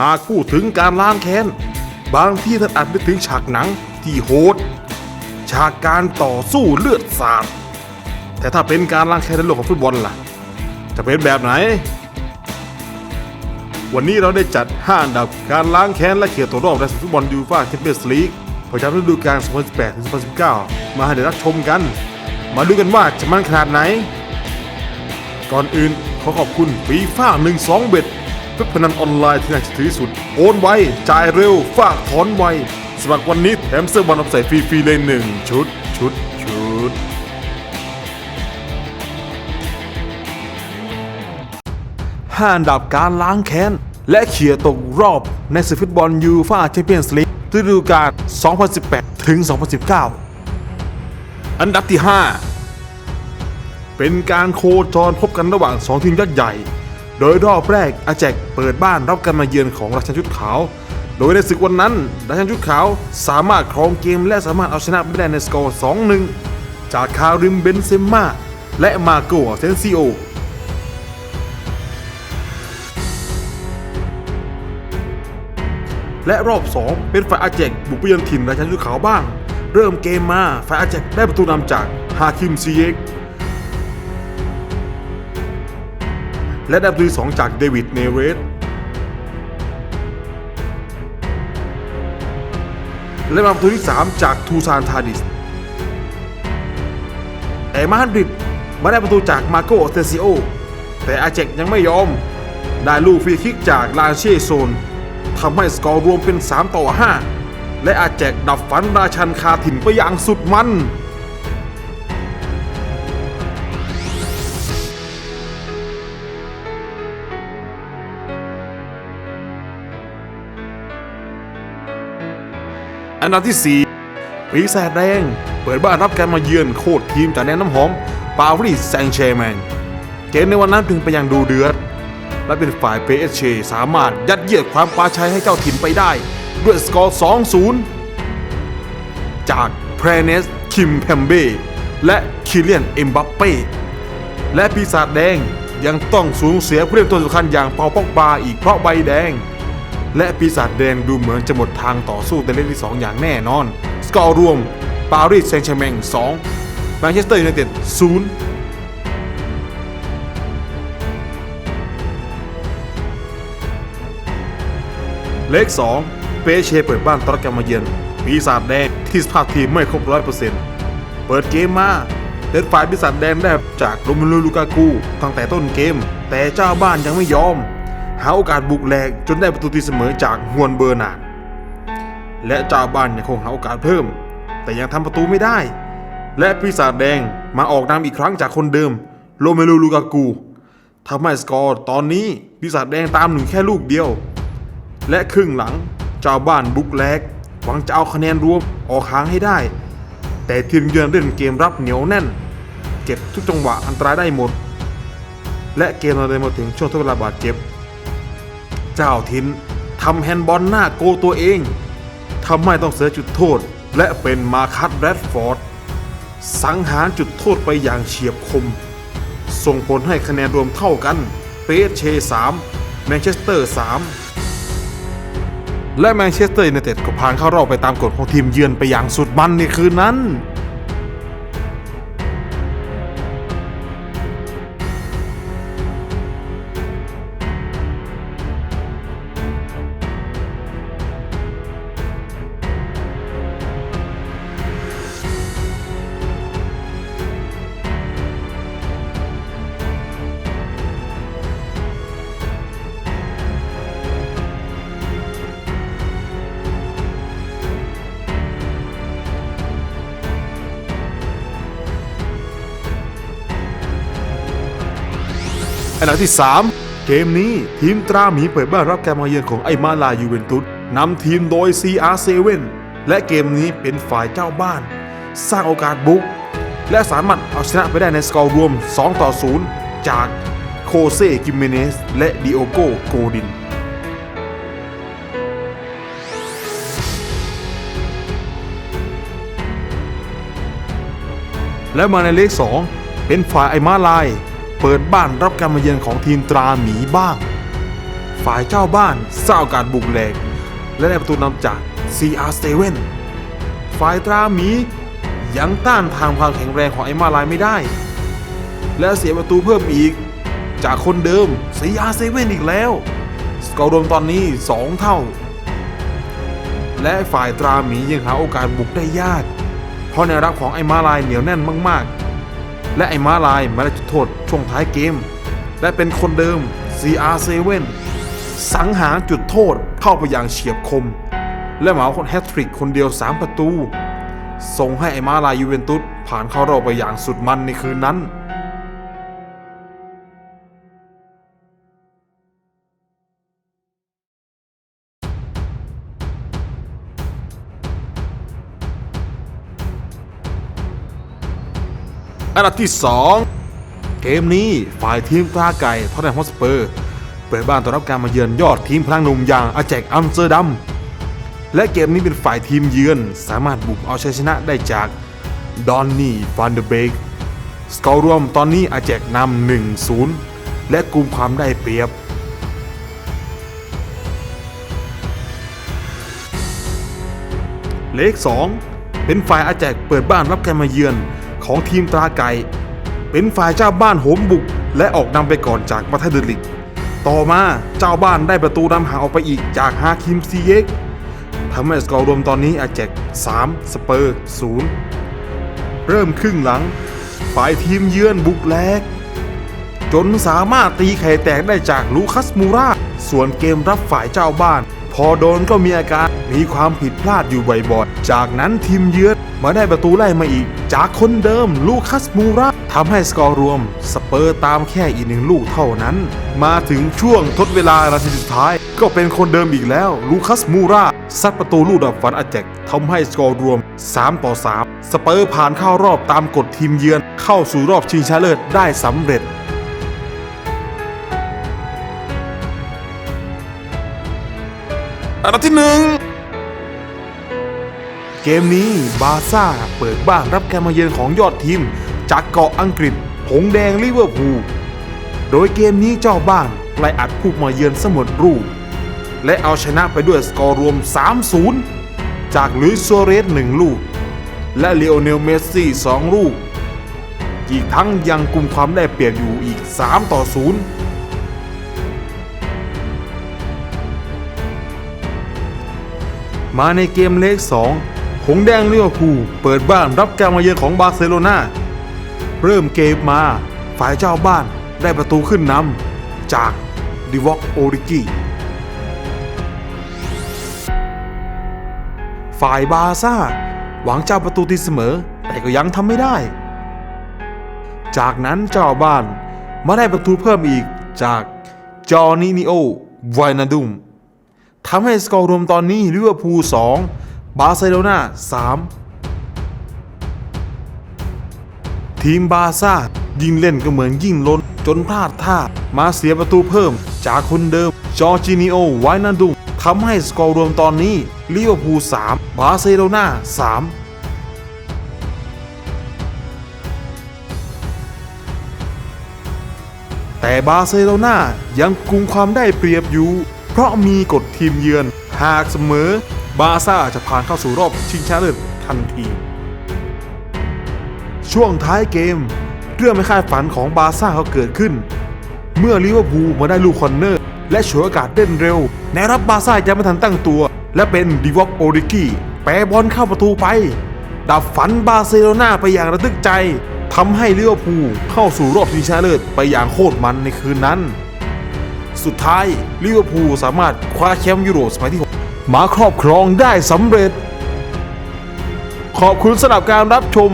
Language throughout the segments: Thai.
หากพูดถึงการล้างแค้น บางที่ท่านอาจนึกถึงฉากหนังที่โหด ฉากการต่อสู้เลือดสาด แต่ถ้าเป็นการล้างแค้นในโลกของฟุตบอลล่ะ จะเป็นแบบไหน วันนี้เราได้จัด 5 อันดับการล้างแค้นและเขียนตัวรอบในศึกฟุตบอลยูฟ่าแชมเปี้ยนส์ลีกประจำฤดูกาล 2018-2019 มาให้ได้รับชมกัน มาดูกันว่าจะมันขนาดไหน ก่อนอื่นขอขอบคุณฟีฟ่า12 เบ็ด เว็บพนันออนไลน์ที่น่าเชื่อถือที่สุด โอนไว จ่ายเร็ว ฝากถอนไว สมัครวันนี้แถมเสื้อบอลอัพใส่ฟรีๆเลยหนึ่งชุด ชุด ชุด5อันดับการล้างแค้น และเขี่ยตกรอบในศึกฟุตบอลยูฟ่าแชมเปี้ยนส์ลีกฤดูกาล 2018 ถึง 2019 อันดับที่ 5 เป็นการโคจรพบกันระหว่าง 2 ทีมยักษ์ใหญ่ โดยรอบแรกอาแจกเปิดบ้านรับการมาเยือนของราชันชุดขาว โดยในศึกวันนั้น ราชันชุดขาวสามารถครองเกมและสามารถเอาชนะไปได้ในสกอร์ 2-1 จากคาริมเบนเซม่าและมาโกเซนซิโอและรอบ 2 เป็นฝ่ายอาแจกบุกไปเยือนถิ่นราชันชุดขาวบ้าง เริ่มเกมมาฝ่ายอาแจกได้ประตูนำจากฮาคิมซีเยก และได้ประตูที่สองจากเดวิดเนเรสและมาประตูที่ 3 จากทูซานทาดิสแต่มาดริดมาได้ประตูจากมาโกเตซิโอ แต่อาเจกยังไม่ยอม ได้ลูกฟรีคิกจากลาเช่โซนทำให้สกอร์รวมเป็น 3 ต่อ 5 และอาแจกดับฝันราชันคาถิ่นไปอย่างสุดมัน อันดับที่ 4 ปีศาจแดง เปิดบ้านรับการมาเยือนโคตรทีมจากแดนน้ำหอม ปารีสแซงต์แชร์แมงเกมในวันนั้นถึงไปอย่างดูเดือด และเป็นฝ่ายเปเอชสามารถยัดเยียดความปาชัยให้เจ้าถิ่นไปได้ ด้วยสกอร์ 2-0 จากเพรเนส คิมแพมเบ้และคิเลียน เอ็มบัปเป้และปีศาจแดงยังต้องสูญเสียผู้เล่นตัวสำคัญอย่างเปาปอกบาอีกเพราะใบแดง และปีศาจแดงดูเหมือนจะหมดทางต่อสู้ในเล่นที่ 2 อย่างแน่นอน สกอร์รวม ปารีสแซงต์แชร์แมง2แมนเชสเตอร์ยูไนเต็ด0เลข2 เปเชเปิดบ้านต้อนรับกามาเยือนปีศาจแดงที่สภาพทีมไม่ครบร้อยเปอร์เซ็นต์เปิดเกมมาเล่นฝ่ายปีศาจแดงได้จากโรเมโลลูกากูตั้งแต่ต้นเกม แต่เจ้าบ้านยังไม่ยอม หาโอกาสบุกแหลกจนได้ประตูตีเสมอจากฮวนเบอร์นาดและเจ้าบ้านยังคงหาโอกาสเพิ่ม แต่ยังทำประตูไม่ได้ และปีศาจแดงมาออกนำอีกครั้งจากคนเดิมโรเมโลลูกากูทำให้สกอร์ตอนนี้ปีศาจแดงตามหนึ่งแค่ลูกเดียว และครึ่งหลังเจ้าบ้านบุกแลกหวังจะเอาคะแนนรวมออกห่างให้ได้ แต่ทีมเยือนเล่นเกมรับเหนียวแน่น เก็บทุกจังหวะอันตรายได้หมด และเกมเราเดินมาถึงช่วงทดเวลาบาดเจ็บ เจ้าทินทำแฮนด์บอลหน้าโกตัวเองทำให้ต้องเสียจุดโทษ และเป็นมาคัตแรดฟอร์ด สังหารจุดโทษไปอย่างเฉียบคม ส่งผลให้คะแนนรวมเท่ากัน เปเช3แมนเชสเตอร์3และแมนเชสเตอร์ยูไนเต็ดก็ผ่านเข้ารอบไปตามกฎของทีมเยือนไปอย่างสุดมันในคืนนั้น อันดับที่ 3 เกมนี้ทีมตราหมีเปิดบ้านรับการมาเยือนของไอมาลายูเวนตุสนำทีมโดย CR7 และเกมนี้เป็นฝ่ายเจ้าบ้าน สร้างโอกาสบุก และสามารถเอาชนะไปได้ในสกอร์รวม 2 ต่อ 0 จากโคเซกิเมเนสและดิโอโกโกดินและมาในเลข 2 เป็นฝ่ายไอมาลาย เปิดบ้านรับการมาเยือนของทีมตราหมีบ้าง ฝ่ายเจ้าบ้านสร้างโอกาสบุกแหลก และได้ประตูนำจาก CR7 ฝ่ายตราหมียังต้านทางความแข็งแรงของไอมาลายไม่ได้ และเสียประตูเพิ่มอีก จากคนเดิม CR7 อีกแล้วสกอร์รวมตอนนี้ 2 เท่า และฝ่ายตราหมียังหาโอกาสบุกได้ยาก เพราะแนวรับของไอมาลายเหนียวแน่นมากๆ และไอ้มาลายมาได้จุดโทษช่วงท้ายเกม และเป็นคนเดิม CR7 สังหารจุดโทษเข้าไปอย่างเฉียบคม และเหมาคนแฮตทริกคนเดียว 3 ประตู ส่งให้ไอ้มาลายยูเวนตุสผ่านเข้ารอบไปอย่างสุดมันในคืนนั้น อันดับที่ 2 เกมนี้ฝ่ายทีมตราไก่ทอตแนมฮอสเปอร์ เปิดบ้านต้อนรับการมาเยือนยอดทีมพลังหนุ่มอย่างอาแจกอัมสเตอร์ดัมและเกมนี้เป็นฝ่ายทีมเยือนสามารถบุกเอาชัยชนะได้จากดอนนี่ฟันเดเบกสกอร์รวมตอนนี้อาแจกนำ1-0 และกุมความได้เปรียบเลข2เป็นฝ่ายอาแจกเปิดบ้านรับการมาเยือน ของทีมตราไก่เป็นฝ่ายเจ้าบ้านโหมบุก และออกนำไปก่อนจากมาทเดลิก ต่อมาเจ้าบ้านได้ประตูนำห่างออกไปอีกจากฮาคิมซีเยกทำให้สกอร์รวมตอนนี้อาแจก3 สเปอร์ 0 เริ่มครึ่งหลัง ฝ่ายทีมเยือนบุกแลก จนสามารถตีไข่แตกได้จากลูคัสมูราส่วนเกมรับฝ่ายเจ้าบ้าน อโดนก็มีอาการมีความผิดพลาดอยู่บ่อยๆ จากนั้นทีมเยือนมาได้ประตูไล่มาอีก จากคนเดิมลูคัสมูราทำให้สกอร์รวม สเปอร์ตามแค่อีกหนึ่งลูกเท่านั้น มาถึงช่วงทดเวลานาทีสุดท้าย ก็เป็นคนเดิมอีกแล้ว ลูคัสมูราซัดประตูลูกดับฝันอาแจกทำให้สกอร์รวม 3 ต่อ 3 สเปอร์ผ่านเข้ารอบตามกฎทีมเยือน เข้าสู่รอบชิงชนะเลิศได้สำเร็จ อันดับที่หนึ่งเกมนี้บาซ่าเปิดบ้านรับการมาเยือนของยอดทีม จากเกาะอังกฤษผงแดงลิเวอร์พูลโดยเกมนี้เจ้าบ้านไล่อัดผู้มาเยือนเสมอรูป และเอาชนะไปด้วยสกอร์รวม 3-0 จากลุยส์ซัวเรส 1 ลูก และเลโอเนลเมสซี่ 2 ลูก อีกทั้งยังกุมความได้เปรียบอยู่อีก 3 ต่อ 0 มาในเกมเลข2หงแดงลิเวอร์พูลเปิดบ้านรับการมาเยือนของบาร์เซโลนาเริ่มเกมมา ฝ่ายเจ้าบ้านได้ประตูขึ้นนำจากดิวอกโอริกิฝ่ายบาซ่า หวังเจ้าประตูตีเสมอ แต่ก็ยังทำไม่ได้ จากนั้นเจ้าบ้านมาได้ประตูเพิ่มอีกจากจอร์นินิโอไวนาดุม ทำให้สกอร์รวมตอนนี้ลิเวอร์พูล2บาร์เซโลนา3ทีมบาซ่ายิ่งเล่นก็เหมือนยิ่งล้น จนพลาดท่ามาเสียประตูเพิ่ม จากคนเดิมจอร์จินิโอไวนาดุมทำให้สกอร์รวมตอนนี้ลิเวอร์พูล3บาร์เซโลนา3แต่บาร์เซโลนายังกุมความได้เปรียบอยู่ ราะมีกฎทีมเยือน หากเสมอบาซ่าจะผ่านเข้าสู่รอบชิงชนะเลิศทันที ช่วงท้ายเกม เรื่องไม่คาดฝันของบาซ่าเขาเกิดขึ้น เมื่อลิเวอร์พูลมาได้ลูกคอนเนอร์ และฉวยโอกาสเด่นเร็วแนวรับบาซ่ายังไม่ทันตั้งตัว และเป็นดิวอกโอริกิแปรบอลเข้าประตูไป ดับฝันบาร์เซโลนาไปอย่างระทึกใจทำให้ลิเวอร์พูลเข้าสู่รอบชิงชนะเลิศไปอย่างโคตรมันในคืนนั้น สุดท้ายลิเวอร์พูลสามารถคว้าแชมป์ยุโรปสมัยที่ 6 มาครอบครองได้สำเร็จ ขอบคุณสำหรับการรับชม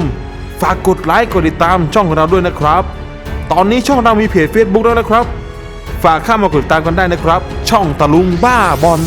ฝากกดไลค์กดติดตามช่องของเราด้วยนะครับ ตอนนี้ช่องเรามีเพจ Facebook แล้วนะครับ ฝากเข้ามากดติดตามกันได้นะครับ ช่องตะลุงบ้าบอล